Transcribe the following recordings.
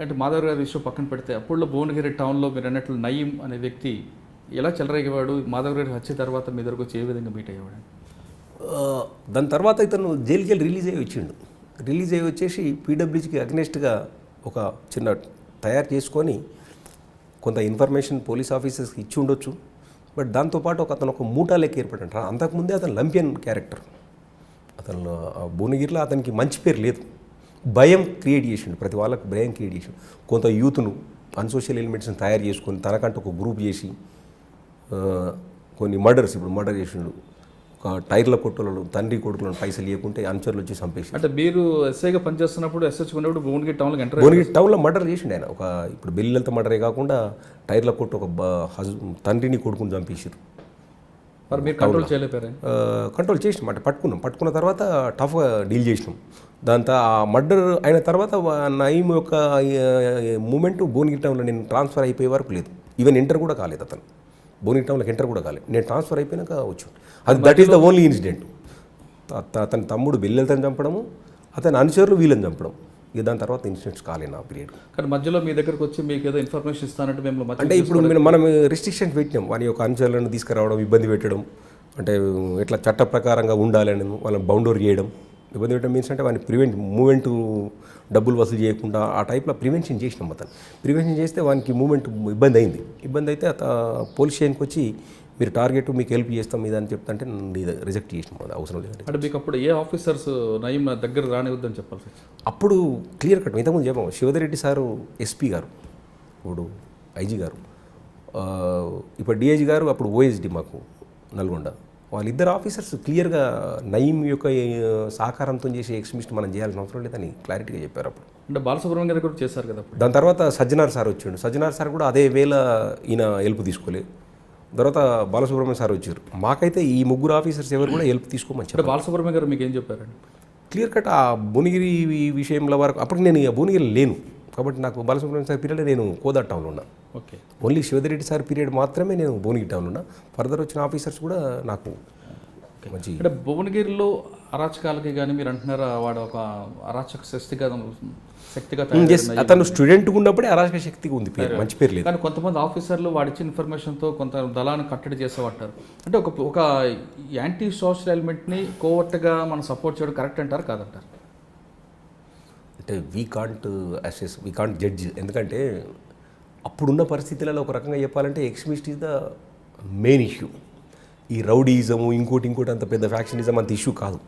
అంటే మాధవ్ గారి ఇష్యూ పక్కన పెడితే అప్పుడులో భువనగిరి టౌన్లో మీరు అన్నట్లు నయీం అనే వ్యక్తి ఎలా చెలరేగేవాడు? మాధవ్ గారి హత్య తర్వాత మీ దగ్గరకు వచ్చి ఏ విధంగా మీట్ అయ్యేవాడు? దాని తర్వాత ఇతను జైలుకి వెళ్ళి రిలీజ్ అయ్యి వచ్చిండు. రిలీజ్ అయ్యి వచ్చేసి పీడబ్ల్యూజీకి అగ్నెస్ట్గా ఒక చిన్న తయారు చేసుకొని కొంత ఇన్ఫర్మేషన్ పోలీస్ ఆఫీసర్స్కి ఇచ్చి ఉండొచ్చు. బట్ దాంతోపాటు ఒక అతను ఒక మూటా లెక్క ఏర్పడంట అంతకుముందే అతను లంపియన్ క్యారెక్టర్. అతను భువనగిరిలో అతనికి మంచి పేరు లేదు. భయం క్రియేట్ చేసిండు ప్రతి వాళ్ళకు భయం క్రియేట్ చేసిండు కొంత యూత్ను అన్సోషల్ ఎలిమెంట్స్ని తయారు చేసుకొని తనకంటూ ఒక గ్రూప్ చేసి కొన్ని మర్డర్స్ ఇప్పుడు మర్డర్ చేసిండు. ఒక టైర్ల కొట్టులను తండ్రి కొడుకులను పైసలు ఇవ్వకుంటే అనుచరులు వచ్చి చంపేసి అంటే మీరు ఎస్ఐగా పనిచేస్తున్నప్పుడు ఎస్హెచ్ ఉన్నప్పుడు భువనగిరి టౌన్లోకి ఎంటర్ భువనగిరి టౌన్లో మర్డర్ చేసిండు ఆయన. ఒక ఇప్పుడు బెల్లెలతో మర్డరే కాకుండా టైర్ల కొట్టు ఒక హజ్ తండ్రిని కొడుకుని చంపేసారు మరి మీరు కంట్రోల్ చేయలేపారు కంట్రోల్ చేసినాం. అంటే పట్టుకున్నాం. పట్టుకున్న తర్వాత టఫ్గా డీల్ చేసినాం. దాంతో ఆ మర్డర్ అయిన తర్వాత నయీం యొక్క మూమెంట్ భువనగిరి టౌన్లో నేను ట్రాన్స్ఫర్ అయిపోయే వరకు లేదు. ఈవెన్ ఇంటర్ కూడా కాలేదు అతను. భువనగిరి టౌన్లోకి ఇంటర్ కూడా కాలేదు. నేను ట్రాన్స్ఫర్ అయిపోయినాక వచ్చు అది that is the only incident అతని తమ్ముడు బిల్లెలతని చంపడము అతని అనుచరులు వీళ్ళని చంపడం ఇక దాని తర్వాత ఇన్సిడెంట్స్ కాలేదు ఆ పీరియడ్ కానీ మధ్యలో మీ దగ్గరకు వచ్చి మీకు ఏదో ఇన్ఫర్మేషన్ ఇస్తానంటే మేము అంటే ఇప్పుడు మనం- మనం రిస్ట్రిక్షన్స్ పెట్టినాం. వాని యొక్క అనుచరులను తీసుకురావడం ఇబ్బంది పెట్టడం అంటే ఎట్లా చట్ట ప్రకారంగా ఉండాలని వాళ్ళని బౌండరీ చేయడం. ఇబ్బంది పెట్టడం మీన్స్ అంటే వాడిని ప్రివెంట్ మూమెంట్ డబ్బులు వసూలు చేయకుండా ఆ టైప్లో ప్రివెన్షన్ చేసినాం అతను. ప్రివెన్షన్ చేస్తే వానికి మూమెంట్ ఇబ్బంది అయింది. ఇబ్బంది అయితే అత పోలీస్ స్టేషన్కి వచ్చి మీరు టార్గెట్ మీకు హెల్ప్ చేస్తాం ఇది అని చెప్తుంటే రిజెక్ట్ చేసినాం అవసరం లేదండి అంటే మీకు అప్పుడు ఏ ఆఫీసర్స్ నయీం దగ్గర రానివద్దని వచ్చింది అప్పుడు క్లియర్ కట్ ఇంతకుముందు చెప్పాము శివధరెడ్డి సారు ఎస్పీ గారు ఇప్పుడు ఐజీ గారు. ఇప్పుడు డిఐజీ గారు అప్పుడు ఓఎస్డి మాకు నల్గొండ. వాళ్ళిద్దరు ఆఫీసర్స్ క్లియర్గా నయీం యొక్క సహకారంతో చేసే ఎక్స్మిస్ట్ మనం చేయాల్సిన అవసరం లేదని క్లారిటీగా చెప్పారు అప్పుడు. అంటే బాలసుబ్రహ్మణ్యం గారు కూడా చేశారు కదా దాని తర్వాత సజ్జనార్ సార్ వచ్చిండు. సజ్జనార్ సార్ కూడా అదే వేళ ఈయన హెల్ప్ తీసుకోలేదు తర్వాత బాలసుబ్రహ్మణ్యం సార్ వచ్చారు. మాకైతే ఈ ముగ్గురు ఆఫీసర్స్ ఎవరు కూడా హెల్ప్ తీసుకోమని చెప్పారు. బాలసుబ్రహ్మణ్యం గారు మీకు ఏం చెప్పారండి? క్లియర్ కట్ ఆ భువనగిరి విషయంలో వరకు అప్పటికి నేను భువనగిరి లేను. కాబట్టి నాకు బాలసుబ్రహ్మణ్యం సార్ పీరియడ్ నేను కోదా టౌన్లో ఉన్నా. Okay. Only Sivadireddy sir period మాత్రమే నేను భువనగిరి టౌన్లో ఉన్నా. ఫర్దర్ వచ్చిన ఆఫీసర్స్ కూడా నాకు మంచి అంటే భువనగిరిలో అరాచకాలకి కానీ మీరు అంటున్నారా? వాడు ఒక అరాచక శక్తిగా శక్తిగా ఎస్ అతను స్టూడెంట్ ఉన్నప్పుడే అరాచక శక్తిగా ఉంది పేరు మంచి పేరు లేదు. కానీ కొంతమంది ఆఫీసర్లు వాడిచ్చిన ఇన్ఫర్మేషన్తో కొంత దళాన్ని కట్టడి చేసేవాటారు అంటే ఒక ఒక యాంటీ సోషల్ ఎలిమెంట్ని కోవర్ట్గా మనం సపోర్ట్ చేయడం కరెక్ట్ అంటారు? కాదంటారు? అంటే we can't assess we can't judge ఎందుకంటే అప్పుడున్న పరిస్థితులలో ఒక రకంగా చెప్పాలంటే extremist is the main issue ఈ రౌడీయిజము ఇంకోటి ఇంకోటి అంత పెద్ద ఫ్యాక్షనిజం అంత ఇష్యూ కాదు.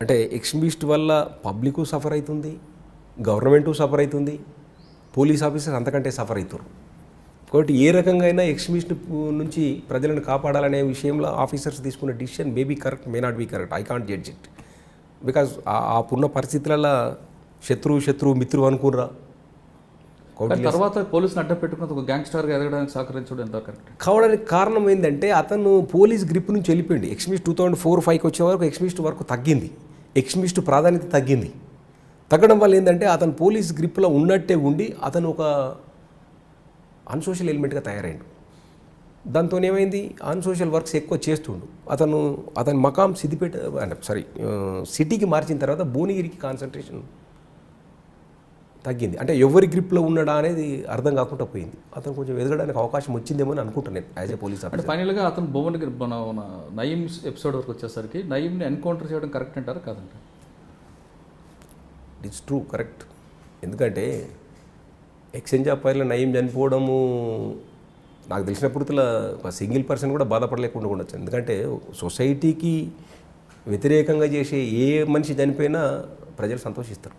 అంటే ఎక్స్ట్రీమిస్ట్ వల్ల పబ్లిక్ సఫర్ అవుతుంది గవర్నమెంటు సఫర్ అవుతుంది పోలీస్ ఆఫీసర్ అంతకంటే సఫర్ అవుతారు కాబట్టి ఏ రకంగా అయినా ఎక్స్ట్రీమిస్ట్ నుంచి ప్రజలను కాపాడాలనే విషయంలో ఆఫీసర్స్ తీసుకున్న decision maybe correct may not be correct I can't judge it. Because ఆ ఉన్న పరిస్థితులలో శత్రువు శత్రువు మిత్రువు అనుకుర్రా తర్వాత పోలీసుని అడ్డం పెట్టుకుని ఒక గ్యాంగ్స్టర్గా ఎదగడానికి సహకరించడం ఎంత కరెక్ట్? కావడానికి కారణం ఏంటంటే అతను పోలీస్ గ్రిప్ నుంచి వెళ్ళిపోయింది ఎక్స్మిస్ట్ టూ థౌజండ్ ఫోర్ ఫైవ్కి వచ్చే వరకు ఎక్స్మిస్ట్ వరకు తగ్గింది. ఎక్స్మిస్ట్ ప్రాధాన్యత తగ్గింది. తగ్గడం వల్ల ఏంటంటే అతను పోలీస్ గ్రిప్లో ఉన్నట్టే ఉండి అతను ఒక అన్సోషల్ ఎలిమెంట్గా తయారైండు. దాంతో ఏమైంది? అన్సోషల్ వర్క్స్ ఎక్కువ చేస్తుండు. అతను అతని మకాం సిద్దిపేట అంటే సారీ సిటీకి మార్చిన తర్వాత భువనగిరికి కాన్సన్ట్రేషన్ తగ్గింది. అంటే ఎవరి గ్రిప్లో ఉన్నాడా అనేది అర్థం కాకుండా పోయింది. అతను కొంచెం ఎదగడానికి అవకాశం వచ్చిందేమో అని అనుకుంటాను నేను యాజ్ ఏ పోలీస్ అంటే ఫైనల్గా అతను భువనగిరి మన మన నయీం ఎపిసోడ్ వరకు వచ్చేసరికి నయీంని ఎన్కౌంటర్ చేయడం కరెక్ట్ అంటారా? కాదంటారు ఇట్స్ ట్రూ కరెక్ట్ ఎందుకంటే ఎక్స్చేంజ్ ఆఫ్ ఫైర్లో నయం చనిపోవడము నాకు తెలిసిన పూర్తిలో ఒక సింగిల్ పర్సన్ కూడా బాధపడలేకుండా ఉండొచ్చు. ఎందుకంటే సొసైటీకి వ్యతిరేకంగా చేసే ఏ మనిషి చనిపోయినా ప్రజలు సంతోషిస్తారు.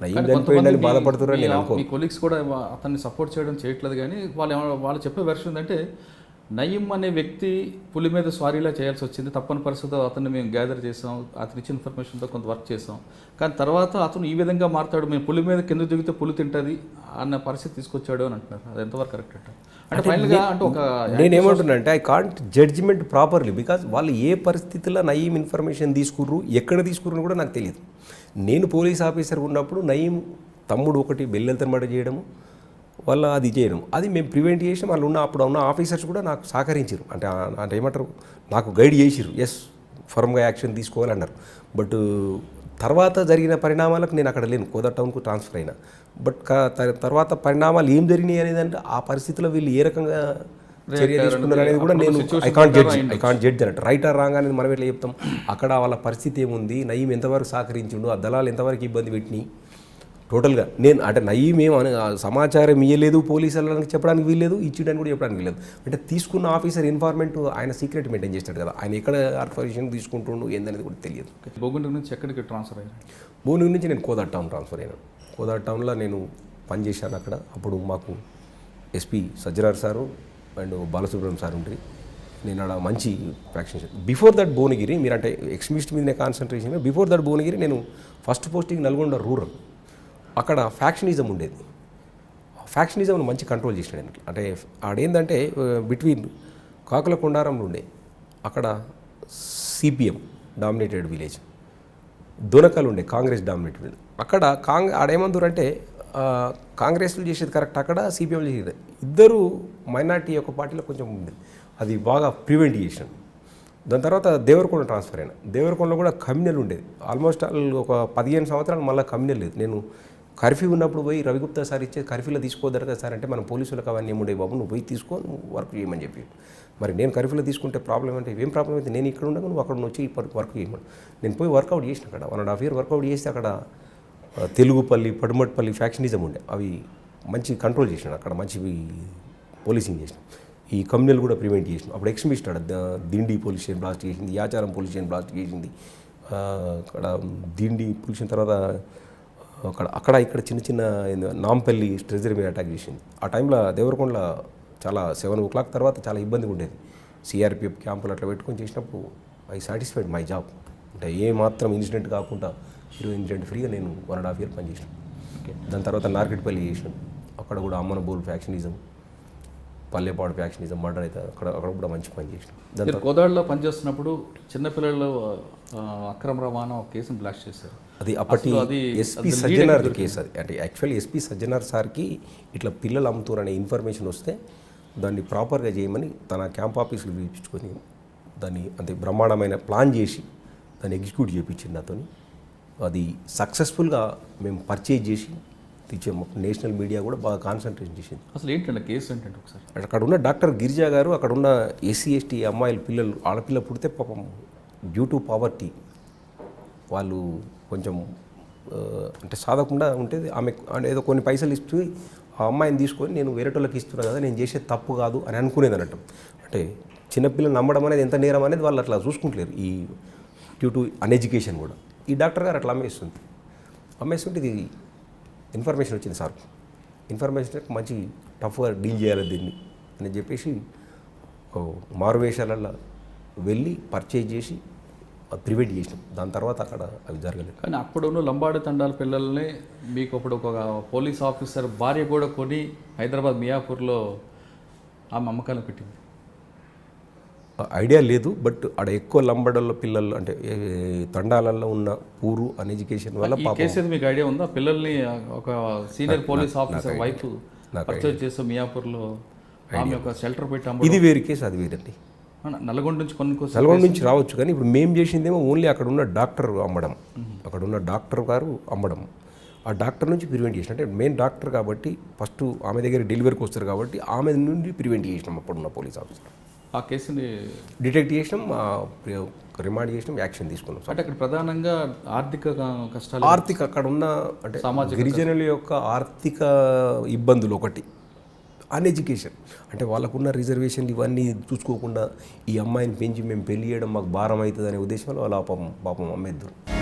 నయం కానీ చనిపోయిందని కొంతమంది బాధపడుతున్నారని మీ- నేను అనుకో. మీ కొలీగ్స్ కూడా అతన్ని సపోర్ట్ చేయడం చేయట్లేదు కానీ వాళ్ళు వాళ్ళు చెప్పే వెర్షన్ ఏంటంటే నయీం అనే వ్యక్తి పులి మీద స్వారీలా చేయాల్సి వచ్చింది. తప్పని పరిస్థితిలో అతన్ని మేము గ్యాదర్ చేసాం. అతని ఇచ్చిన ఇన్ఫర్మేషన్తో కొంత వర్క్ చేసాం. కానీ తర్వాత అతను ఈ విధంగా మారుతాడు. మేము పులి మీద కింద దిగితే పులి తింటుంది అన్న పరిస్థితి తీసుకొచ్చాడు అని అంటున్నారు. అది ఎంతవరకు కరెక్ట్ అంటే? ఫైనల్గా అంటే ఒక నేనేమంటున్నా అంటే I can't judgement properly because వాళ్ళు ఏ పరిస్థితుల్లో నయీం ఇన్ఫర్మేషన్ తీసుకుర్రు ఎక్కడ తీసుకుర్రు కూడా నాకు తెలియదు. నేను పోలీస్ ఆఫీసర్ ఉన్నప్పుడు నయీం తమ్ముడు ఒకటి బెల్లెలతనమాట చేయడము వాళ్ళ అది చేయడం అది మేము ప్రివెంట్ చేసి వాళ్ళు ఉన్న అప్పుడు ఉన్న ఆఫీసర్స్ కూడా నాకు సహకరించారు అంటే అంటే ఏమంటారు? నాకు గైడ్ చేసిరు ఎస్ ఫర్మ్గా యాక్షన్ తీసుకోవాలన్నారు. బట్ తర్వాత జరిగిన పరిణామాలకు నేను అక్కడ లేను. కోదా టౌన్కు ట్రాన్స్ఫర్ అయినా. బట్ తర్వాత పరిణామాలు ఏం జరిగినాయి అనేది అంటే ఆ పరిస్థితిలో వీళ్ళు ఏ రకంగా చర్య తీసుకున్నారు అనేది కూడా నేను I can't judge I can't judge అన్నట్టు రైట్ ఆర్ రాంగ్ అనేది మనం ఎట్లా చెప్తాం? అక్కడ వాళ్ళ పరిస్థితి ఏముంది? నయీం ఎంతవరకు సహకరించిండు? ఆ దళాలు ఎంతవరకు ఇబ్బంది పెట్టినాయి? టోటల్గా నేను అంటే నయీం ఏం అన- ఆ సమాచారం ఇవ్వలేదు పోలీసులకు చెప్పడానికి వీల్లేదు ఇచ్చేయడానికి కూడా చెప్పడానికి వీల్లేదు. అంటే తీసుకున్న ఆఫీసర్ ఇన్ఫార్మెంట్ ఆయన సీక్రెట్ మెయింటైన్ చేస్తాడు కదా ఆయన ఎక్కడ ఆర్ఫర్మేషన్ తీసుకుంటుండు ఏందనేది కూడా తెలియదు. బొగ్గుంటి నుంచి ఎక్కడికి ట్రాన్స్ఫర్ అయ్యారు? భువనగిరి నుంచి నేను కోదాడ్ టౌన్ ట్రాన్స్ఫర్ అయినాను కోదాడ్ టౌన్లో నేను పనిచేశాను అక్కడ. అప్పుడు మాకు SP Sajjanar sir and Balasubrahmanyam sir ఉండ్రి. నేను అక్కడ మంచి ఫ్యాక్షన్ బిఫోర్ దట్ భువనగిరి మీరు అంటే ఎక్స్మిస్ట్ మీదనే కాన్సన్ట్రేషన్ బిఫోర్ దట్ భువనగిరి నేను ఫస్ట్ పోస్టింగ్ నల్గొండ రూరల్ అక్కడ ఫ్యాక్షనిజం ఉండేది. ఫ్యాక్షనిజంను మంచి కంట్రోల్ చేసినాడు ఆయన అంటే ఆడేందంటే బిట్వీన్ కాకుల కొండారంలో ఉండే అక్కడ సిపిఎం డామినేటెడ్ విలేజ్. దొనకలు ఉండే కాంగ్రెస్ డామినేటెడ్ విలేజ్. అక్కడ కాంగ్ ఆడేమందురంటే కాంగ్రెస్లు చేసేది కరెక్ట్ అక్కడ సిపిఎం చేసేది. ఇద్దరు మైనార్టీ యొక్క పార్టీలో కొంచెం ఉంది. అది బాగా ప్రివెంట్ చేసినాడు. దాని తర్వాత దేవరకొండ ట్రాన్స్ఫర్ అయినా. దేవరకొండలో కూడా కమ్యూనల్ ఉండేది. ఆల్మోస్ట్ ఒక పదిహేను సంవత్సరాలు మళ్ళీ కమ్యూనల్ లేదు. నేను కర్ఫ్యూ ఉన్నప్పుడు పోయి రవిగుప్తా సార్ ఇచ్చే కర్ఫ్యూలో తీసుకోదరు కదా సార్ అంటే మనం పోలీసులకు అవన్నీ ఏముండే బాబు? నువ్వు పోయి తీసుకో నువ్వు వర్క్ చేయమని చెప్పి. మరి నేను కర్ఫ్యూలో తీసుకుంటే ప్రాబ్లం అంటే ఏం ప్రాబ్లం అయితే నేను ఇక్కడ ఉండగా నువ్వు అక్కడ వచ్చి వర్క్ చేయమని నేను పోయి వర్కౌట్ చేసిన అక్కడ. One and half year workout చేస్తే అక్కడ తెలుగుపల్లి పడుమట్పల్లి ఫ్యాక్షనిజం ఉండే. అవి మంచి కంట్రోల్ చేసినాడు. అక్కడ మంచి పోలీసింగ్ చేసినాం. ఈ కమ్యూనల్ కూడా ప్రివెంట్ చేసినాం. అప్పుడు ఎక్స్మిస్ట్ ఆడ దిండి పోలీస్ స్టేషన్ బ్లాస్ట్ చేసింది యాచారం పోలీస్ స్టేషన్ బ్లాస్ట్ చేసింది. అక్కడ దిండి పోలీస్ తర్వాత అక్కడ అక్కడ ఇక్కడ చిన్న చిన్న నాంపల్లి ట్రెజరీ మీద అటాక్ చేసింది. ఆ టైంలో దేవరకొండలో చాలా సెవెన్ ఓ క్లాక్ తర్వాత చాలా ఇబ్బందిగా ఉండేది. సిఆర్పిఎఫ్ క్యాంపులు అట్లా పెట్టుకొని చేసినప్పుడు ఐ సాటిస్ఫైడ్ మై జాబ్ అంటే ఏ మాత్రం ఇన్సిడెంట్ కాకుండా హీరో ఇన్సిడెంట్ ఫ్రీగా నేను వన్ అండ్ హాఫ్ ఇయర్ పనిచేసాను దాని తర్వాత నార్కెట్పల్లి చేసాను. అక్కడ కూడా అమ్మన బోల్ ఫ్యాక్షనిజం పల్లెపాడు ఫ్యాక్షనిజం మర్డర్ అయితే అక్కడ అక్కడ కూడా మంచి పని చేసాను. దాని కోదాడులో పనిచేస్తున్నప్పుడు చిన్నపిల్లలు అక్రమ రవాణా కేసును బ్లాస్ట్ చేశారు. అది అప్పటి ఎస్పీ సజ్జనార్ కేసు అది. అంటే యాక్చువల్లీ ఎస్పీ సజ్జనార్ సార్కి ఇట్లా పిల్లలు అమ్ముతారు అనే ఇన్ఫర్మేషన్ వస్తే దాన్ని ప్రాపర్గా చేయమని తన క్యాంప్ ఆఫీసులు పిలిపించుకొని దాన్ని అంతే బ్రహ్మాండమైన ప్లాన్ చేసి దాన్ని ఎగ్జిక్యూట్ చేయించింది నాతోని అది సక్సెస్ఫుల్గా మేము పర్చేజ్ చేసి తెచ్చాం. నేషనల్ మీడియా కూడా బాగా కాన్సన్ట్రేషన్ చేసింది. అసలు ఏంటంటే కేసు ఏంటంటే ఒకసారి? అక్కడ ఉన్న డాక్టర్ గిరిజా గారు అక్కడ ఉన్న ఎస్సీ ఎస్టీ అమ్మాయిలు పిల్లలు ఆడపిల్ల పుడితే పాపం డ్యూ టు పావర్టీ వాళ్ళు కొంచెం అంటే సాధకుండా ఉంటే ఆమె అంటే ఏదో కొన్ని పైసలు ఇస్తూ ఆ అమ్మాయిని తీసుకొని నేను వేరేటోళ్ళకి ఇస్తున్నా కదా నేను చేసే తప్పు కాదు అని అనుకునేది అన్నట్టు. అంటే చిన్నపిల్లలు నమ్మడం అనేది ఎంత నేరం అనేది వాళ్ళు అట్లా చూసుకుంటలేరు. ఈ డ్యూ టు అన్ఎడ్యుకేషన్ కూడా. ఈ డాక్టర్ గారు అట్లా అమ్మేస్తుంది. అమ్మేస్తుంటే ఇది ఇన్ఫర్మేషన్ వచ్చింది సార్. ఇన్ఫర్మేషన్ మంచి టఫ్గా డీల్ చేయాలి దీన్ని అని చెప్పేసి మారువేషాలలో వెళ్ళి పర్చేజ్ చేసి ప్రివెంట్ చేసినాం. దాని తర్వాత అక్కడ అవి జరగలేదు. కానీ అప్పుడున్న లంబాడి తండాల పిల్లల్ని మీకు అప్పుడు ఒక పోలీస్ ఆఫీసర్ భార్య కూడా కొని హైదరాబాద్ మియాపూర్లో ఆమె అమ్మకాలను పెట్టింది. ఐడియా లేదు బట్ ఆడ ఎక్కువ లంబడల్లో పిల్లలు అంటే తండాలలో ఉన్న పూరు అన్ఎడ్యుకేషన్ వల్ల ఈ కేసు మీకు ఐడియా ఉందా? పిల్లల్ని ఒక senior police officer wife purchase చేస్తే మియాపూర్లో ఆమె ఒక షెల్టర్ పెట్టి అమ్మ ఇది వేరే కేసు అది వేరండి నల్గొండ నుంచి కొనుక్కొస్తే నల్గొండ నుంచి రావచ్చు కానీ ఇప్పుడు మేము చేసిందేమో ఓన్లీ అక్కడ ఉన్న డాక్టర్ అమ్మడం. అక్కడ ఉన్న డాక్టర్ గారు అమ్మడం. ఆ డాక్టర్ నుంచి ప్రివెంట్ చేసిన అంటే మెయిన్ డాక్టర్ కాబట్టి ఫస్ట్ ఆమె దగ్గర డెలివరీకి వస్తారు కాబట్టి ఆమె నుండి ప్రివెంట్ చేసినాం అప్పుడున్న పోలీస్ ఆఫీసర్. ఆ కేసుని డిటెక్ట్ చేసినాం రిమాండ్ చేసినాం యాక్షన్ తీసుకున్నాం. అంటే అక్కడ ప్రధానంగా ఆర్థిక కష్టాలు ఆర్థిక అక్కడ ఉన్న అంటే గిరిజనుల యొక్క ఆర్థిక ఇబ్బందులు ఒకటి. అన్ఎడ్యుకేషన్ అంటే వాళ్ళకున్న రిజర్వేషన్లు ఇవన్నీ చూసుకోకుండా ఈ అమ్మాయిని పెంచి మేము పెళ్ళి చేయడం మాకు భారం అవుతుంది అనే ఉద్దేశంలో వాళ్ళ పాపం పాపం అమ్మేద్దరు